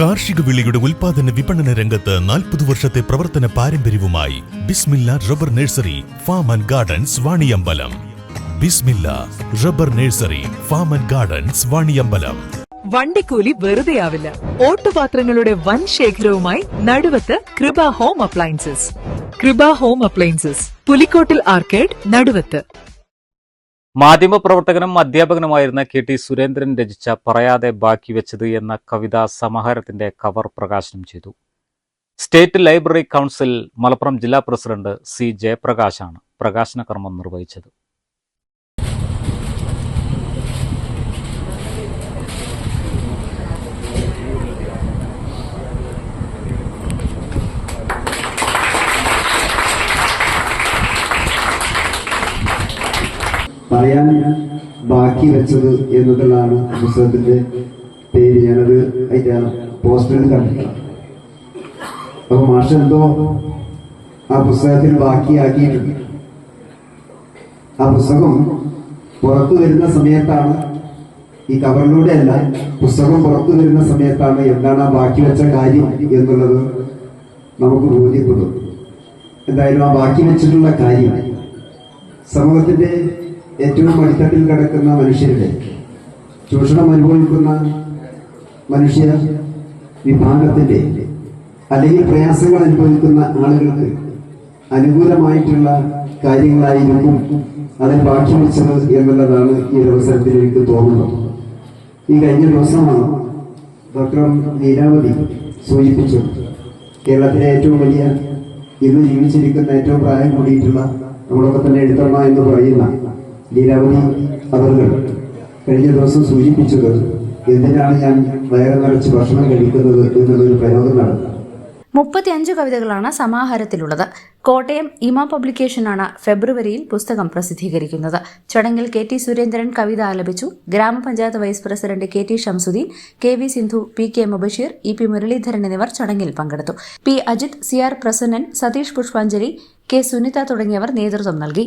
കാർഷിക വിളിയുടെ ഉൽപാദന വിപണന രംഗത്ത് നാൽപ്പത് വർഷത്തെ പ്രവർത്തന പാരമ്പര്യവുമായി Bismilla rubber nursery farm and gardens Vaniyambalam. Bismilla rubber nursery farm and gardens Vaniyambalam. വണ്ടിക്കൂലി വെറുതെയാവില്ല ഓട്ടുപാത്രങ്ങളുടെ വൻ ശേഖരവുമായി Naduvath Krupa home appliances. Krupa home appliances Pulikkottil arcade Naduvath. മാധ്യമപ്രവർത്തകനും അധ്യാപകനുമായിരുന്ന കെ ടി സുരേന്ദ്രൻ രചിച്ച പറയാതെ ബാക്കി വെച്ചത് എന്ന കവിതാ സമാഹാരത്തിന്റെ കവർ പ്രകാശനം ചെയ്തു. സ്റ്റേറ്റ് ലൈബ്രറി കൗൺസിൽ മലപ്പുറം ജില്ലാ പ്രസിഡന്റ് സി ജയപ്രകാശാണ് പ്രകാശന കർമ്മം നിർവഹിച്ചത്. പറയാൻ ബാക്കി വെച്ചത് എന്നുള്ളതാണ് പുസ്തകത്തിന്റെ പേര് ഞാനത് അതിന്റെ പോസ്റ്ററിൽ കണ്ടിട്ടില്ല അപ്പൊ മാഷ എന്തോ ആ പുസ്തകത്തിൽ ബാക്കിയാക്കിയിട്ടുണ്ട്. ആ പുസ്തകം പുറത്തു വരുന്ന സമയത്താണ് ഈ കവറിലൂടെ അല്ല പുസ്തകം പുറത്തു വരുന്ന സമയത്താണ് എന്താണ് ആ ബാക്കി വെച്ച കാര്യം എന്നുള്ളത് നമുക്ക് ബോധ്യപ്പെടും. എന്തായാലും ആ ബാക്കി വെച്ചിട്ടുള്ള കാര്യം സമൂഹത്തിന്റെ ഏറ്റവും അടിത്തട്ടിൽ കിടക്കുന്ന മനുഷ്യരുടെ ചൂഷണം അനുഭവിക്കുന്ന മനുഷ്യ വിഭാഗത്തിന്റെ അല്ലെങ്കിൽ പ്രയാസങ്ങൾ അനുഭവിക്കുന്ന ആളുകൾക്ക് അനുകൂലമായിട്ടുള്ള കാര്യങ്ങളായിരിക്കും അതിൽ ബാക്കി വെച്ചത് എന്നുള്ളതാണ് ഈ ഒരു അവസരത്തിൽ എനിക്ക് തോന്നുന്നത്. ഈ കഴിഞ്ഞ ദിവസമാണ് ഡോക്ടർ ലീലാവതി സൂചിപ്പിച്ചത്. കേരളത്തിലെ ഏറ്റവും വലിയ ഇന്ന് ജീവിച്ചിരിക്കുന്ന ഏറ്റവും പ്രായം കൂടിയിട്ടുള്ള നമ്മളൊക്കെ തന്നെ എഴുത്തമ്മ എന്ന് പറയുന്ന ലീലാവതി അവർ കഴിഞ്ഞ ദിവസം സൂചിപ്പിച്ചത് എന്തിനാണ് ഞാൻ വയറ് നിറച്ച് ഭക്ഷണം കഴിക്കുന്നത് എന്നുള്ളൊരു പ്രയോഗം നടന്നു മുപ്പത്തിയഞ്ച് കവിതകളാണ് സമാഹാരത്തിലുള്ളത്. കോട്ടയം ഇമ പബ്ലിക്കേഷനാണ് ഫെബ്രുവരിയിൽ പുസ്തകം പ്രസിദ്ധീകരിക്കുന്നത്. ചടങ്ങിൽ കെ ടി സുരേന്ദ്രൻ കവിത ആലപിച്ചു. ഗ്രാമപഞ്ചായത്ത് vice president K T Shamsudheen K V Sindhu P K Mubasheer E P Muraleedharan എന്നിവർ ചടങ്ങിൽ പങ്കെടുത്തു. P Ajith C R Prasannan Satheesh Pushpanjali K Sunitha തുടങ്ങിയവർ നേതൃത്വം നൽകി.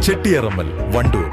Chettiyarammal Vandoor.